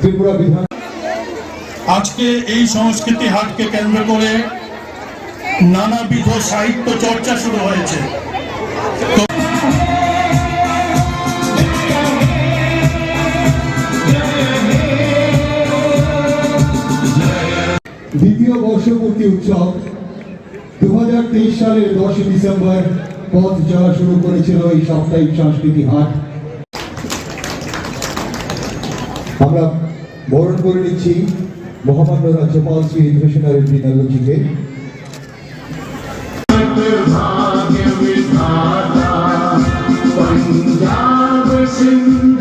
ত্রিপুরা বিধান আজকে এই সংস্কৃতি হাটকে কেন্দ্র করে নানাবিধ সাহিত্য চর্চা শুরু হয়েছে। দ্বিতীয় বর্ষপূর্তি উৎসব দু হাজার তেইশ সালের দশই ডিসেম্বর পথ যাওয়া শুরু করেছিল এই সাপ্তাহিক সংস্কৃতি হাট। আমরা বরণ করে নিচ্ছি মহামান্য রাজ্যপাল শ্রী ইন্দ্রসেনা রেড্ডি নন্দজিকে पंजाब सिंध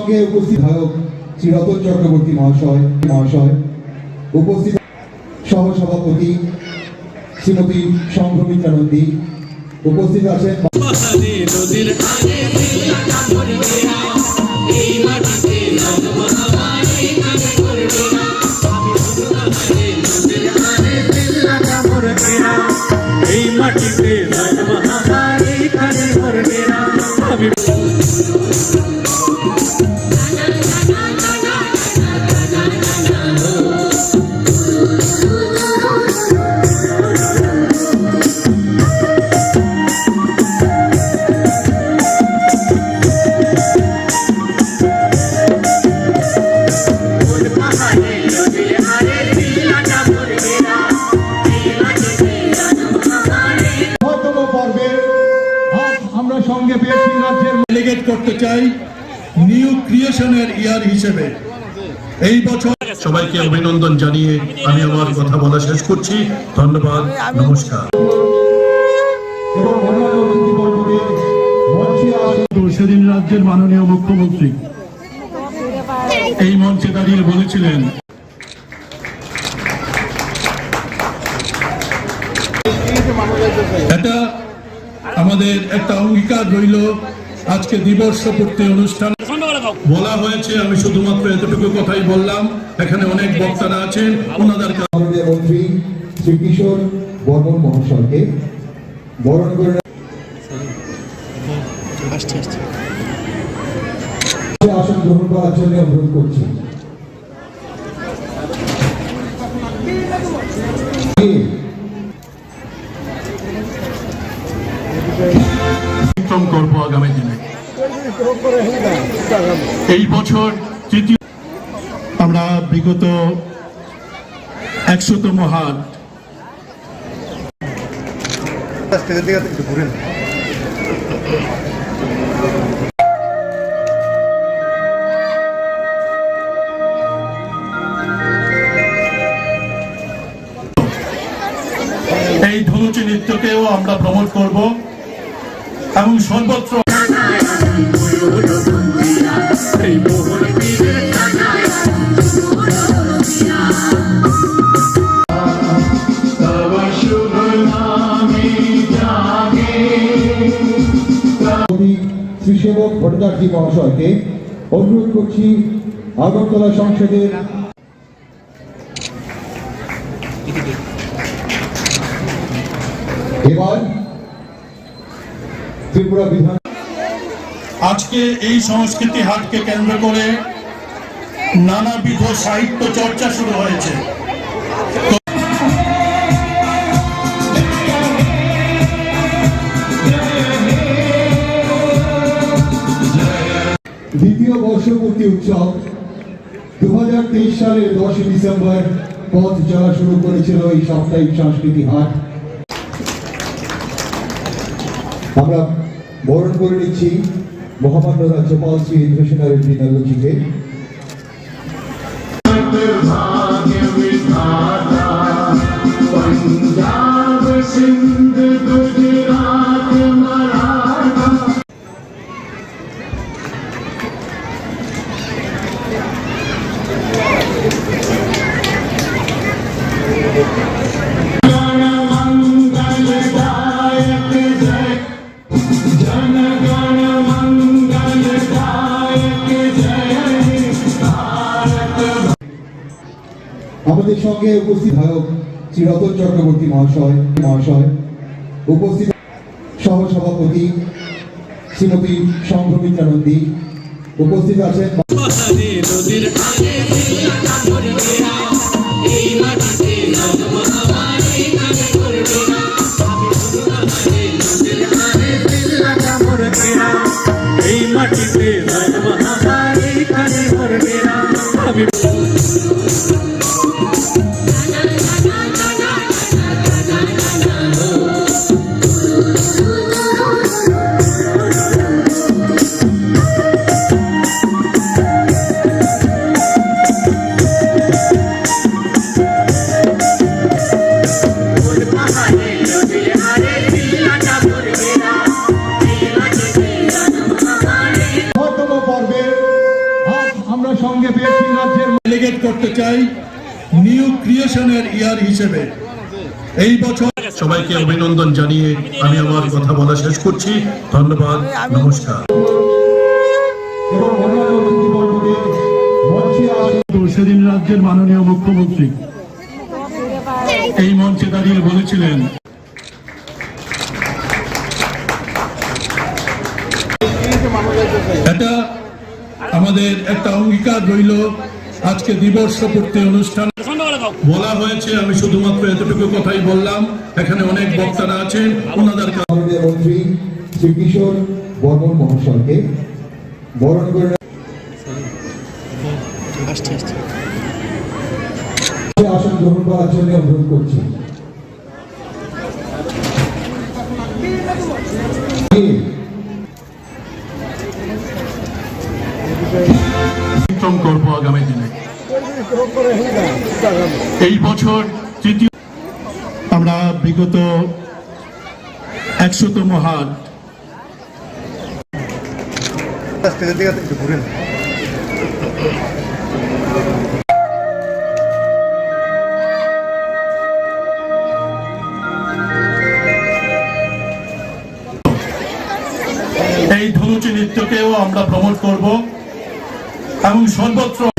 সঙ্গে উপস্থিত ধারক শ্রী রতন চক্রবর্তী মহাশয় মহাশয়, উপস্থিত সহসভাপতি শ্রীমতী সংঘমিত্রা নন্দী উপস্থিত আছেন। আমি হিসেবে। এই বছর সবাইকে অভিনন্দন জানিয়ে আমি আমার কথা বলা শেষ করছি। ধন্যবাদ নমস্কার। সেদিন রাজ্যের মাননীয় মুখ্যমন্ত্রী এই মঞ্চে দাঁড়িয়ে বলেছিলেন এটা আমাদের একটা অঙ্গীকার রইল। আজকে দিবর্ষপূর্তি অনুষ্ঠান বলা হয়েছে আমি শুধুমাত্র এতটুকু কথাই বললাম এখানে অনেক বক্তারা আছেন ওনাদের মন্ত্রী শ্রী কিশোর বর্মন মহাশয়কে বরণ করে আসন গ্রহণ করার জন্য অনুরোধ করছি। করব আগামী দিনে। এই বছর তৃতীয় আমরা বিগত একশোতম হাট এই ধনুচি নৃত্যকেও আমরা প্রমোট করব এবং সর্বত্র সেবক ভট্টাচার্য মহাশয়কে অনুরোধ করছি আগরতলা সংসদের এবার ত্রিপুরা বিধান আজকে এই সংস্কৃতি হাটকে কেন্দ্র করে নানাবিধ সাহিত্য চর্চা শুরু হয়েছে। দ্বিতীয় বর্ষপূর্তি উৎসব দু সালের দশই ডিসেম্বর পথ চলা শুরু করেছিল এই সাপ্তাহিক সাংস্কৃতিক হাট। আমরা বরণ করে নিচ্ছি। মহামান্য রাজ্যপাল শ্রী ইন্দ্রসেনা রেড্ডি নন্দজিকে भाग्य विधाता पंजाब सिंध সঙ্গে উপস্থিত বিধায়ক চিরতন চক্রবর্তী মহাশয় মহাশয় উপস্থিত সহসভাপতি শ্রীমতী সংঘমিত্রা নন্দী উপস্থিত আছেন জানিয়ে আমি আমার কথা বলা শেষ করছি। ধন্যবাদ নমস্কার। সেদিন রাজ্যের মাননীয় মুখ্যমন্ত্রী। এই মঞ্চে দাঁড়িয়ে বলেছিলেন এটা আমাদের একটা অঙ্গীকার রইল। আজকে দিবস পূর্তি অনুষ্ঠান বলা হয়েছে আমি শুধুমাত্র এতটুকু কথাই বললাম এখানে অনেক বক্তারা আছেন ওনাদের মন্ত্রী শ্রী কিশোর বর্মন মহাশয়কে বরণ করে আসন গ্রহণ করার জন্য অনুরোধ করছি। এই বছর তৃতীয় আমরা বিগত একশোতম হাট এই ধনুচি নৃত্যকেও আমরা প্রমোট করব এবং সর্বত্র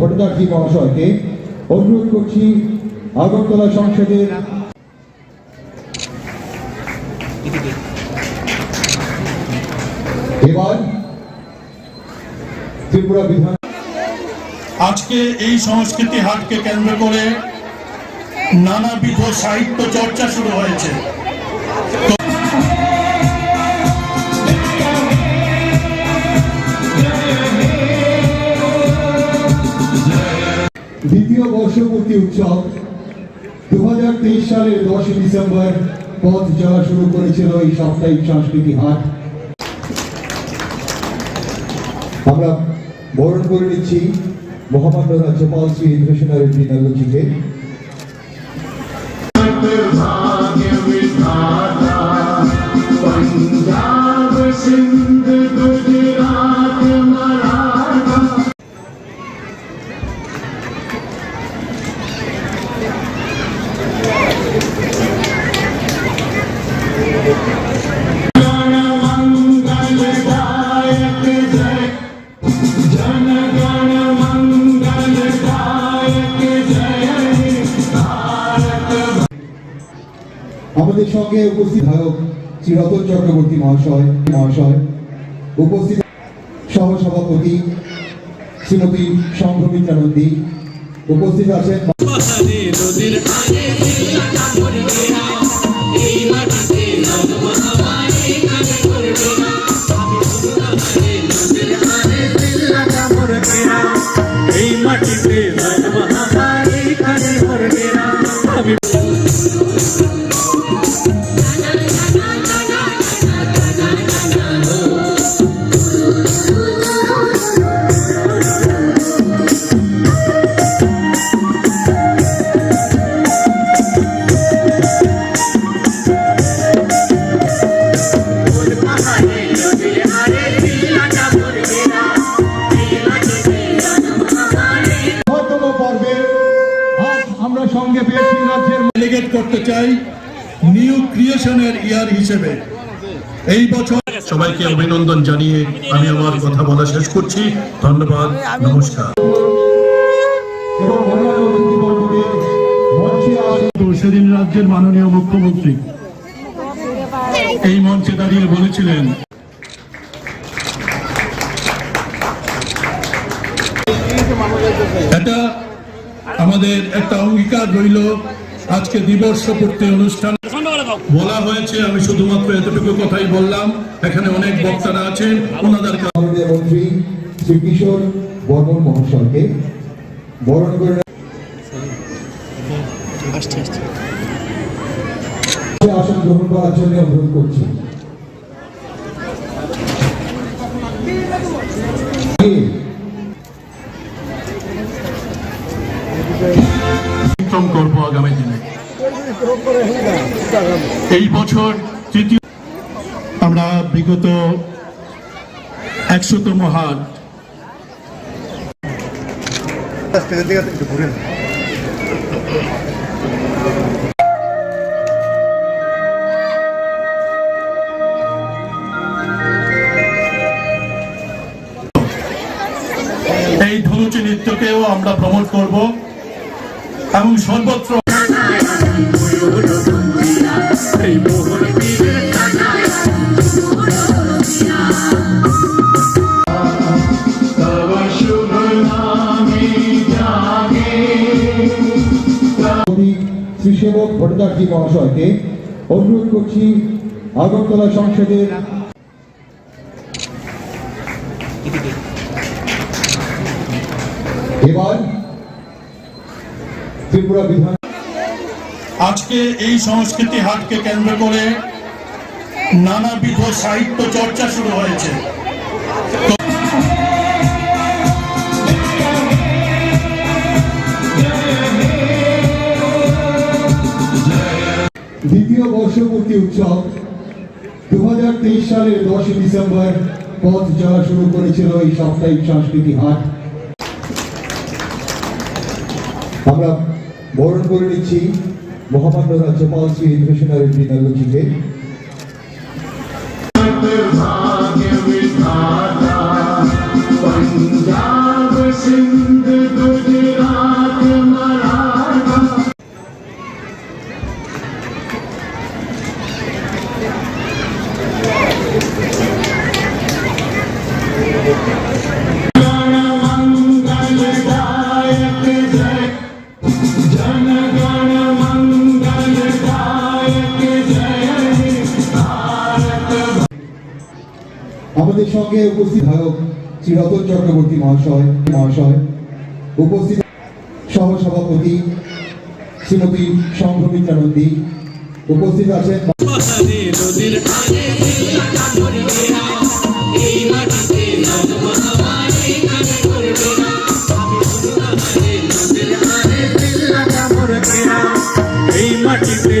ভট্টাচার্য মহাশয়কে অনুরোধ করছি আগরতলা সংসদের এবার ত্রিপুরা বিধান আজকে এই সংস্কৃতি হাটকে কেন্দ্র করে নানাবিধ সাহিত্য চর্চা শুরু হয়েছে। দ্বিতীয় বর্ষপূর্তি উৎসব দু হাজার তেইশ সালের দশই ডিসেম্বর পথ যাওয়া শুরু করেছিল এই সাপ্তাহিক সাংস্কৃতিক হাট। আমরা বরণ করে নিচ্ছি মহামান্য রাজ্যপাল শ্রী ইন্দ্রসেনা রেড্ডি উপস্থিত ধায়ক চিরতন চক্রবর্তী মহাশয় মহাশয়, উপস্থিত সহসভাপতি শ্রীমতী সংঘমিত্রা নন্দী উপস্থিত আছেন। এই মাটিতে জানিয়ে আমি আমার কথা বলা শেষ করছি। ধন্যবাদ নমস্কার। আসন তো সেদিন রাজ্যের মাননীয় মুখ্যমন্ত্রী। এই মঞ্চে দাঁড়িয়ে বলেছিলেন এটা আমাদের একটা অঙ্গীকার রইল। আজকে দিবস পূর্তি অনুষ্ঠান বলা হয়েছে আমি শুধুমাত্র এতটুকু কথাই বললাম এখানে অনেক বক্তারা আছেন ওনাদের মন্ত্রী শ্রী কিশোর বর্মন মহাশয়কে বরণ করে আসন গ্রহণ করার জন্য অনুরোধ করছি। পরিশ্রম আগামী দিনে। এই বছর তৃতীয় আমরা বিগত একশোতম হাট এই ধনুচি নৃত্যকেও আমরা প্রমোট করব এবং সর্বত্র সেবক ভট্টাচার্য মহাশয়কে অনুরোধ করছি আগরতলা সংসদের আজকে এই সংস্কৃতি হাটকে কেন্দ্র করে নানাবিধ সাহিত্য চর্চা শুরু হয়েছে। দ্বিতীয় বর্ষপূর্তি উৎসব দু সালের দশই ডিসেম্বর পথ চলা শুরু করেছিল এই সাপ্তাহিক সাংস্কৃতিক হাট আমরা বরণ করে নিচ্ছি মহামান্য রাজ্যপাল শ্রী ইন্দ্রসেনা রেড্ডি নগরজিকে भाग्य विधाता पंजाब सिंध চক্রবর্তী মহাশয় মহাশয় উপস্থিত সহসভাপতি শ্রীমতী সংঘমিত্রা নন্দী উপস্থিত আছেন। এই মাটিতে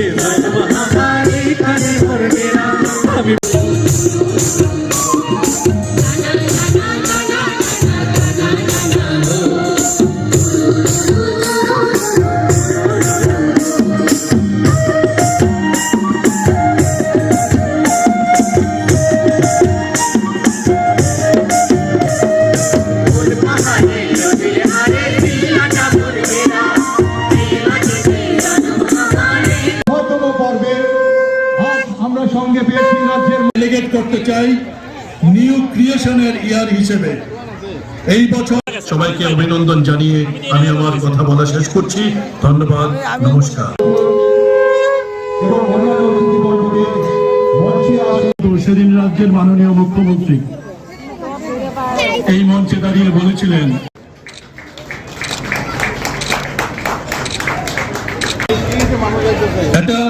অভিনন্দন জানিয়ে আমি আমার কথা বলা শেষ করছি। ধন্যবাদ নমস্কার। সেদিন রাজ্যের মাননীয় মুখ্যমন্ত্রী এই মঞ্চে দাঁড়িয়ে বলেছিলেন এটা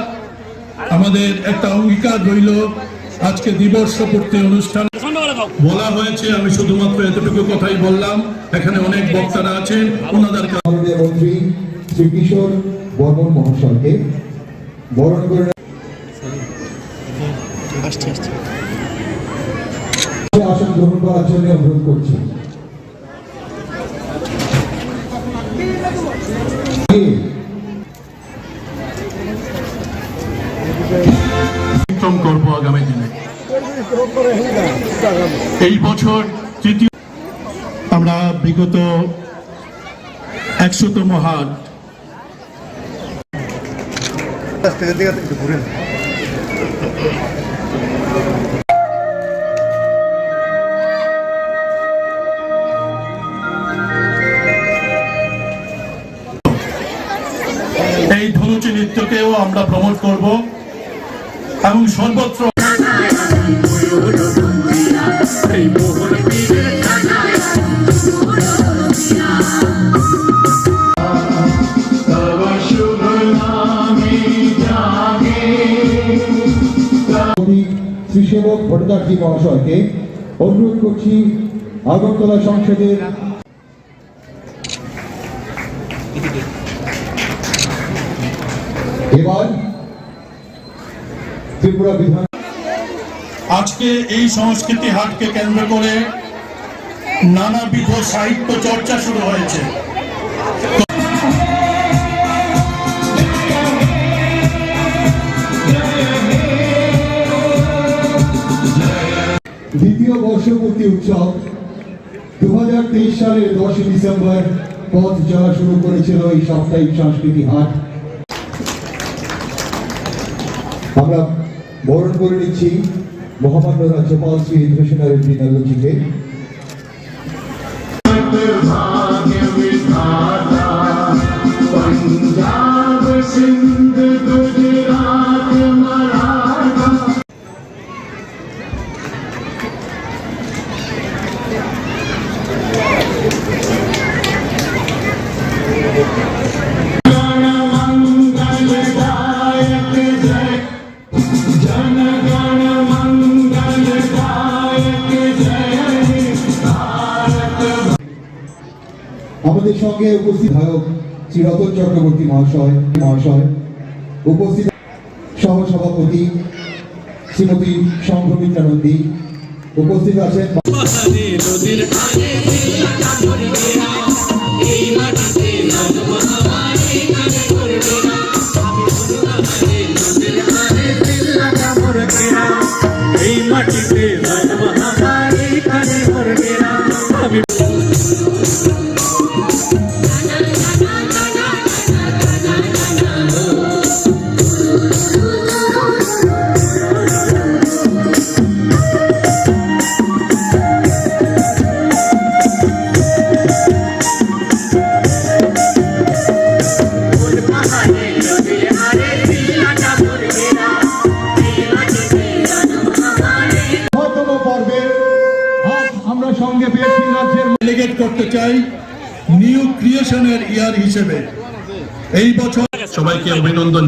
আমাদের একটা অঙ্গীকার রইল। আজকে দিবস পূর্তি অনুষ্ঠান বলা হয়েছে আমি শুধুমাত্র এতটুকু কথাই বললাম এখানে অনেক বক্তারা আছেন ওনাদের মন্ত্রী শ্রী কিশোর বর্মন মহাশয়কে বরণ করে আসন গ্রহণ করার জন্য অনুরোধ করছি। এই বছর তৃতীয় আমরা বিগত একশোতম হাট এই ধনুচি নৃত্যকেও আমরা প্রমোট করব এবং সর্বত্র মহাশয়কে অনুরোধ করছি আগরতলা সংসদের এবার ত্রিপুরা আজকে এই সংস্কৃতি হাটকে কেন্দ্র করে নানাবিধ সাহিত্য চর্চা শুরু হয়েছে। বর্ষপূর্তি উৎসব দু সালের দশই ডিসেম্বর পথ চলা শুরু করেছিল এই সাপ্তাহিক সাংস্কৃতিক হাট আমরা বরণ করে নিচ্ছি মহামান্য রাজ্যপাল শ্রী ইন্দ্রসেনা রেড্ডি নগরজিকে भाग्य विधाता पंजाब सिंध উপস্থিত ধায়ক শ্রী রতন চক্রবর্তী মহাশয় মহাশয়, উপস্থিত সহসভাপতি শ্রীমতী সংঘমিত্রা নন্দী উপস্থিত আছেন। এই মাটিতে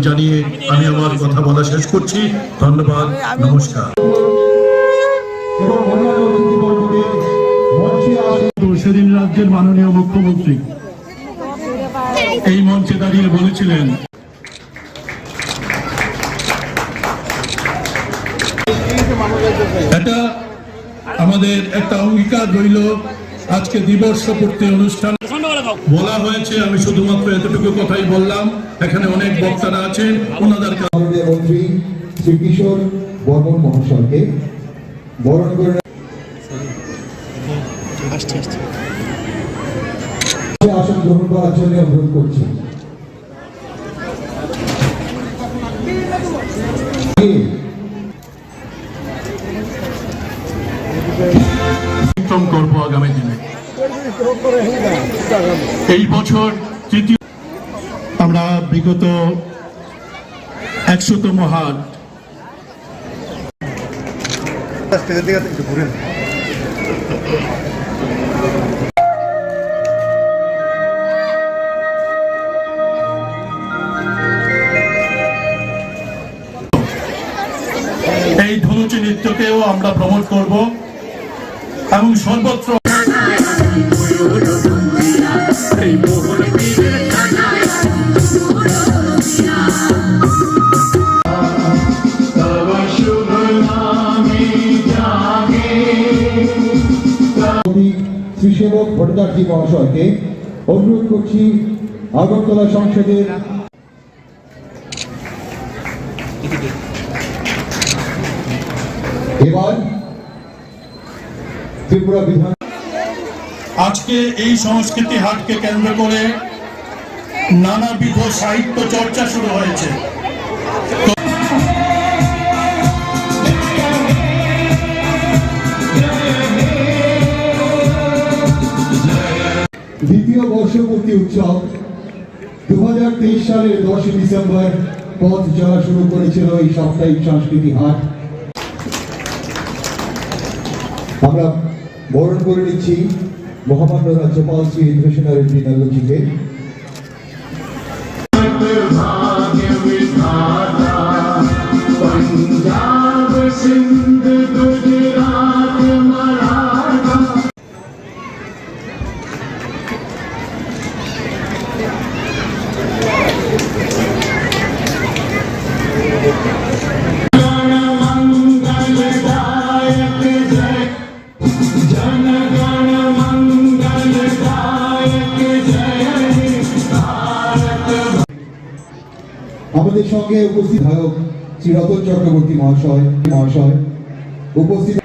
জানিয়ে আমি আমার কথা বলা শেষ করছি। ধন্যবাদ, নমস্কার। সেদিন রাজ্যের মাননীয় মুখ্যমন্ত্রী এই মঞ্চে দাঁড়িয়ে বলেছিলেন, এটা আমাদের একটা অঙ্গীকার রইল। আজকে দিবসপূর্তি অনুষ্ঠান বলা হয়েছে আমি শুধুমাত্র এতটুকু কথাই বললাম এখানে অনেক বক্তারা আছেন ওনাদের মন্ত্রী শ্রী কিশোর বর্মন মহাশয়কে বরণ করে আসন গ্রহণ করার জন্য অনুরোধ করছি। করব আগামী দিনে। এই বছর তৃতীয় আমরা বিগত একশোতম হাট এই ধনুচি নৃত্যকেও আমরা প্রমোট করব এবং সর্বত্র সেবক মহাশয়কে অনুরোধ করছি আগরতলা সংসদের এবার ত্রিপুরা বিধান আজকে এই সংস্কৃতি হাটকে কেন্দ্র করে নানাবিধ সাহিত্য চর্চা শুরু হয়েছে। দ্বিতীয় বর্ষপূর্তি উৎসব দুহাজার তেইশ সালের দশই ডিসেম্বর পথ চলা শুরু করেছিল এই সাপ্তাহিক সাংস্কৃতিক হাট। আমরা বরণ করে নিচ্ছি মহামান্য রাজ্যপাল শ্রী ইন্দ্রসেনা রেড্ডি সঙ্গে উপস্থিত ধায়ক শ্রী রতন চক্রবর্তী মহাশয় মহাশয়, উপস্থিত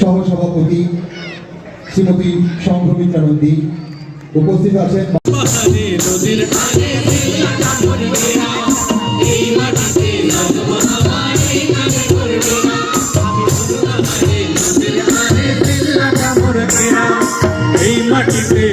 সহসভাপতি শ্রীমতী সংঘমিত্রা নন্দী উপস্থিত আছেন। এই মাটিতে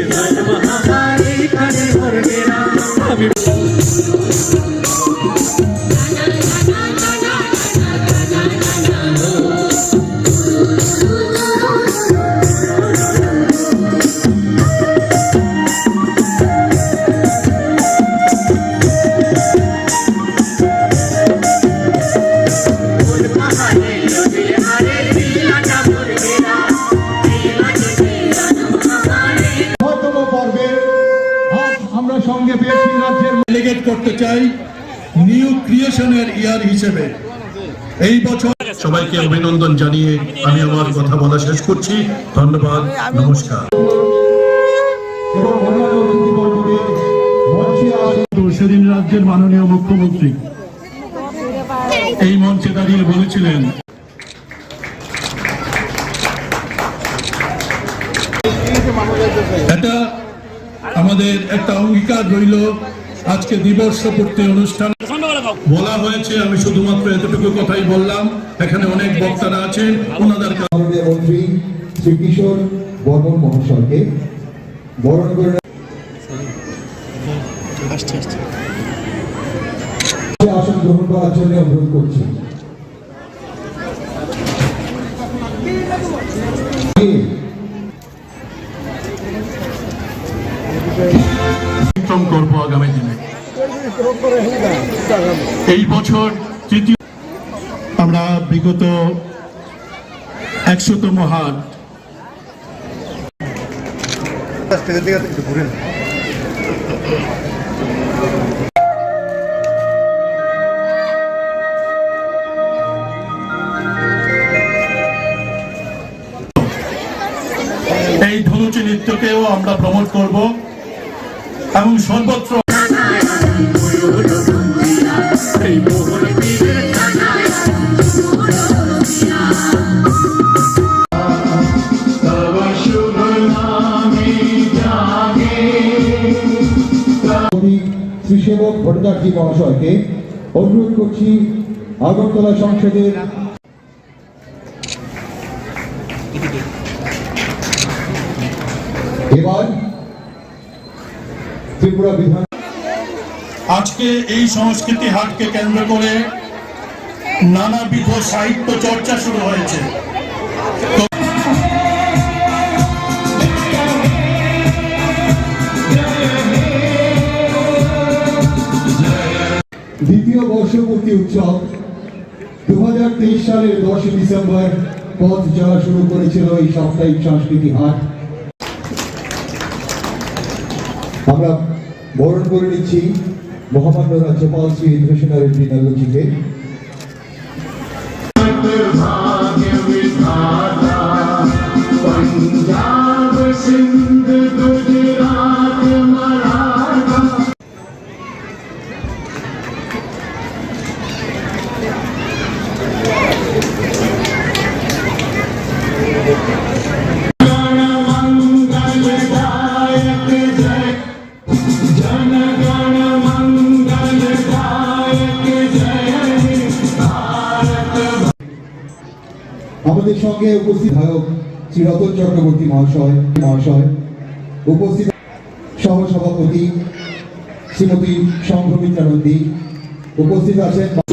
এই বছর সবাইকে অভিনন্দন জানিয়ে আমি আমার কথা বলা শেষ করছি। ধন্যবাদ নমস্কার। সেদিন রাজ্যের মাননীয় মুখ্যমন্ত্রী এই মঞ্চে দাঁড়িয়ে বলেছিলেন এটা আমাদের একটা অঙ্গীকার রইল। আজকে দিবর্ষপূর্তি অনুষ্ঠান বলা হয়েছে আমি শুধুমাত্র এতটুকু কথাই বললাম এখানে অনেক বক্তারা আছেন ওনাদের মন্ত্রী শ্রী কিশোর বর্মন মহাশয়কে বরণ করে আসন গ্রহণ করার জন্য অনুরোধ করছি। পরিশ্রম আগামী দিনে। এই বছর তৃতীয় আমরা বিগত একশোতম হাট এই ধনুচি নৃত্যকেও আমরা প্রমোট করব এবং সর্বত্র ভট্টাচার্য অনুরোধ করছি আগরতলা সংসদের এবার ত্রিপুরা বিধান আজকে এই সংস্কৃতি হাটকে কেন্দ্র করে নানাবিধ সাহিত্য চর্চা শুরু হয়েছে। দ্বিতীয় বর্ষপূর্তি উৎসব দু সালের দশই ডিসেম্বর পথ যাওয়া শুরু করেছিল এই সাপ্তাহিক সংস্কৃতি হাট। আমরা বরণ করে নিচ্ছি মহামান্য রাজ্যপাল শ্রী ইন্দ্রসেনারের রেড্ডি সঙ্গে উপস্থিত বিধায়ক শ্রী রতন চক্রবর্তী মহাশয় মহাশয়, উপস্থিত সহসভাপতি শ্রীমতী সংঘমিত্রা নন্দী উপস্থিত আছেন